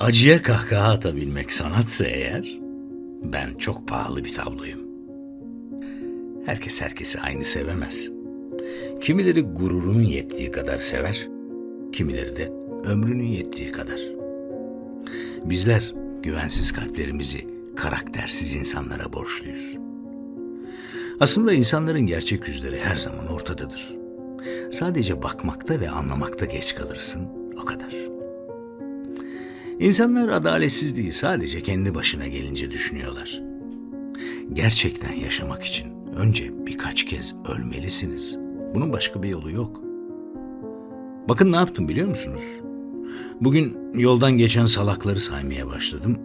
Acıya kahkaha atabilmek sanatsa eğer, ben çok pahalı bir tabloyum. Herkes herkesi aynı sevemez. Kimileri gururunun yettiği kadar sever, kimileri de ömrünün yettiği kadar. Bizler güvensiz kalplerimizi karaktersiz insanlara borçluyuz. Aslında insanların gerçek yüzleri her zaman ortadadır. Sadece bakmakta ve anlamakta geç kalırsın, o kadar. İnsanlar adaletsizliği sadece kendi başına gelince düşünüyorlar. Gerçekten yaşamak için önce birkaç kez ölmelisiniz. Bunun başka bir yolu yok. Bakın ne yaptım biliyor musunuz? Bugün yoldan geçen salakları saymaya başladım.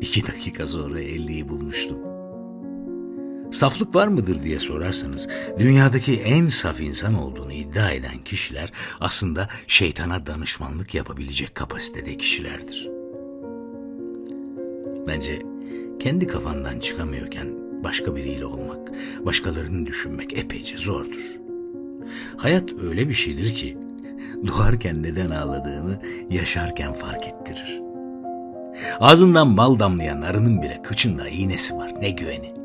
İki dakika sonra 50'yi bulmuştum. Saflık var mıdır diye sorarsanız dünyadaki en saf insan olduğunu iddia eden kişiler aslında şeytana danışmanlık yapabilecek kapasitede kişilerdir. Bence kendi kafandan çıkamıyorken başka biriyle olmak, başkalarını düşünmek epeyce zordur. Hayat öyle bir şeydir ki doğarken neden ağladığını yaşarken fark ettirir. Ağzından bal damlayan arının bile kıçında iğnesi var ne güveni.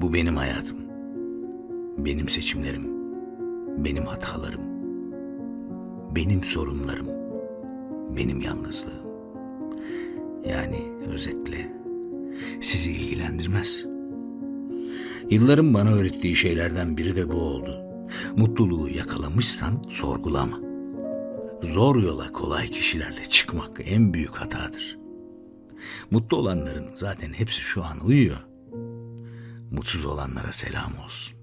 Bu benim hayatım. Benim seçimlerim. Benim hatalarım. Benim sorunlarım. Benim yalnızlığım. Yani özetle sizi ilgilendirmez. Yılların bana öğrettiği şeylerden biri de bu oldu. Mutluluğu yakalamışsan sorgulama. Zor yola kolay kişilerle çıkmak en büyük hatadır. Mutlu olanların zaten hepsi şu an uyuyor. Mutsuz olanlara selam olsun.